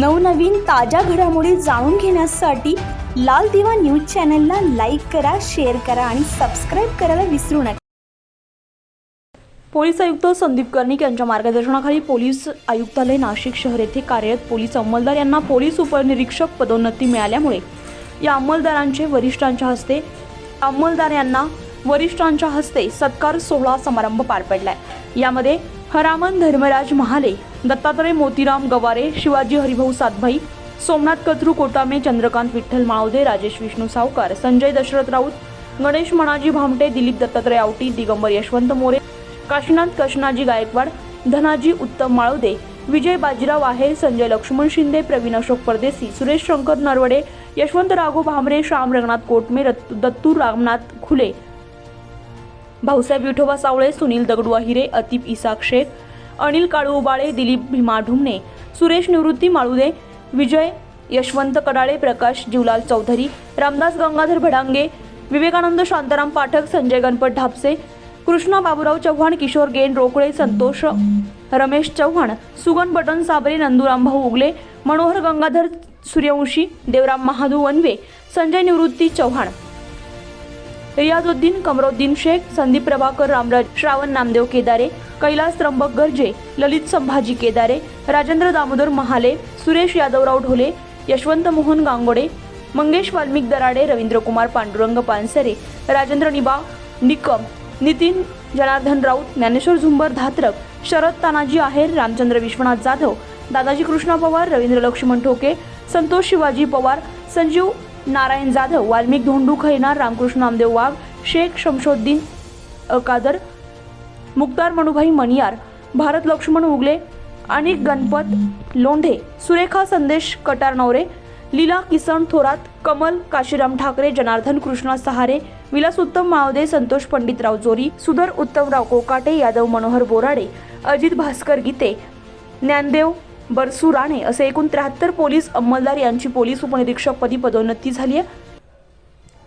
नवनवीन ताज्या घडामोडी जाणून घेण्यासाठी लाल दिवा न्यूज चॅनलला लाईक करा शेअर करा आणि सबस्क्राईब करायला विसरू नका. पोलीस आयुक्त संदीप कर्णिक यांच्या मार्गदर्शनाखाली पोलीस आयुक्तालय नाशिक शहर येथे कार्यरत पोलीस अंमलदार यांना पोलीस उपनिरीक्षक पदोन्नती मिळाल्यामुळे या अंमलदारांचे वरिष्ठांच्या हस्ते अंमलदार यांना वरिष्ठांच्या हस्ते सत्कार सोहळा समारंभ पार पडलाय. यामध्ये हरामन धर्मराज महाले दत्तात्रय मोतीराम गवारे शिवाजी हरिभाऊ सातभाई सोमनाथ कथरू कोटामे चंद्रकांत विठ्ठल माळोदे राजेश विष्णू सावकार संजय दशरथ राऊत गणेश मणाजी भामटे दिलीप दत्तात्रय आवटी दिगंबर यशवंत मोरे काशीनाथ कृष्णाजी गायकवाड धनाजी उत्तम माळवदे विजय बाजीराव आहेर संजय लक्ष्मण शिंदे प्रवीण अशोक परदेसी सुरेश शंकर नरवडे यशवंत राघो भामरे श्याम रंगनाथ कोटमे दत्तू रामनाथ खुले. भाऊसाहेब विठोबा सावळे सुनील दगडू अहिरे अतिप इसाक शेख अनिल काळू उबाळे दिलीप भीमा ढुमणे सुरेश निवृत्ती माळुदे विजय यशवंत कडाळे प्रकाश जीवलाल चौधरी रामदास गंगाधर भडांगे विवेकानंद शांताराम पाठक संजय गणपत ढापसे कृष्णा बाबूराव चव्हाण किशोर गेन रोकडे संतोष रमेश चव्हाण सुगन बटन साबरे नंदुराम भाऊ उगले मनोहर गंगाधर सूर्यवंशी देवराम महादू वनवे संजय निवृत्ती चव्हाण. रियाजुद्दीन कमरोद्दीन शेख संदीप प्रभाकर रामराज श्रावण नामदेव केदारे कैलास त्र्यंबक गर्जे ललित संभाजी केदारे राजेंद्र दामोदर महाले सुरेश यादवराव ढोले यशवंत मोहन गांगोडे मंगेश वाल्मिक दराडे रवींद्रकुमार पांडुरंग पानसरे राजेंद्र निबा निकम नितीन जनार्दन राऊत ज्ञानेश्वर झुंबर धात्रक शरद तानाजी आहेर रामचंद्र विश्वनाथ जाधव दादाजी कृष्णा पवार रवींद्र लक्ष्मण ठोके संतोष शिवाजी पवार संजीव नारायण जाधव वाल्मिक धोंडू खैनार रामकृष्ण नामदेव वाघ शेख शमशोद्दीन अकादर मुक्तार मनुभाई मणियार भारत लक्ष्मण उगले आणि गणपत लोंढे सुरेखा संदेश कटारनवरे लीला किसन थोरात कमल काशीराम ठाकरे जनार्दन कृष्णा सहारे विलास उत्तम मावदे संतोष पंडितराव जोरी सुधर उत्तमराव कोकाटे यादव मनोहर बोराडे अजित भास्कर गीते ज्ञानदेव बरसू राणे असे एकूण त्र्याहत्तर पोलीस अंमलदार यांची पोलीस उपनिरीक्षकपदी पदोन्नती झाली आहे.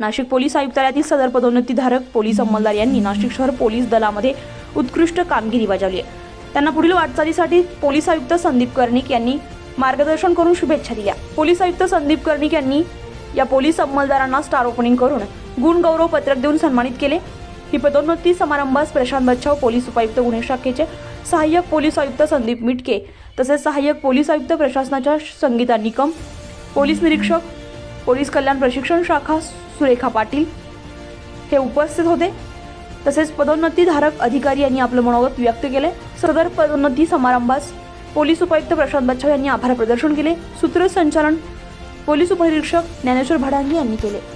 नाशिक पोलीस आयुक्तालयातील सदर पदोन्नतीधारक पोलीस अंमलदार यांनी नाशिक शहर पोलीस दलामध्ये उत्कृष्ट कामगिरी बजावली आहे. त्यांना पुढील वाटचालीसाठी पोलीस आयुक्त संदीप कर्णिक यांनी मार्गदर्शन करून शुभेच्छा दिल्या. पोलीस आयुक्त संदीप कर्णिक यांनी या पोलीस अंमलदारांना स्टार ओपनिंग करून गुणगौरव पत्रक देऊन सन्मानित केले. ही पदोन्नती समारंभास प्रशांत बच्छाव पोलीस उपायुक्त गुन्हे शाखेचे सहाय्यक पोलीस आयुक्त संदीप मिटके तसेच सहाय्यक पोलीस आयुक्त प्रशासनाच्या संगीता निकम पोलीस निरीक्षक पोलीस कल्याण प्रशिक्षण शाखा सुरेखा पाटील हे उपस्थित होते. तसेच पदोन्नतीधारक अधिकारी यांनी आपलं मनोगत व्यक्त केले. सदर पदोन्नती समारंभास पोलीस उपायुक्त प्रशांत बच्छाव यांनी आभार प्रदर्शन केले. सूत्रसंचालन पोलीस उपनिरीक्षक ज्ञानेश्वर भडांगी यांनी केले.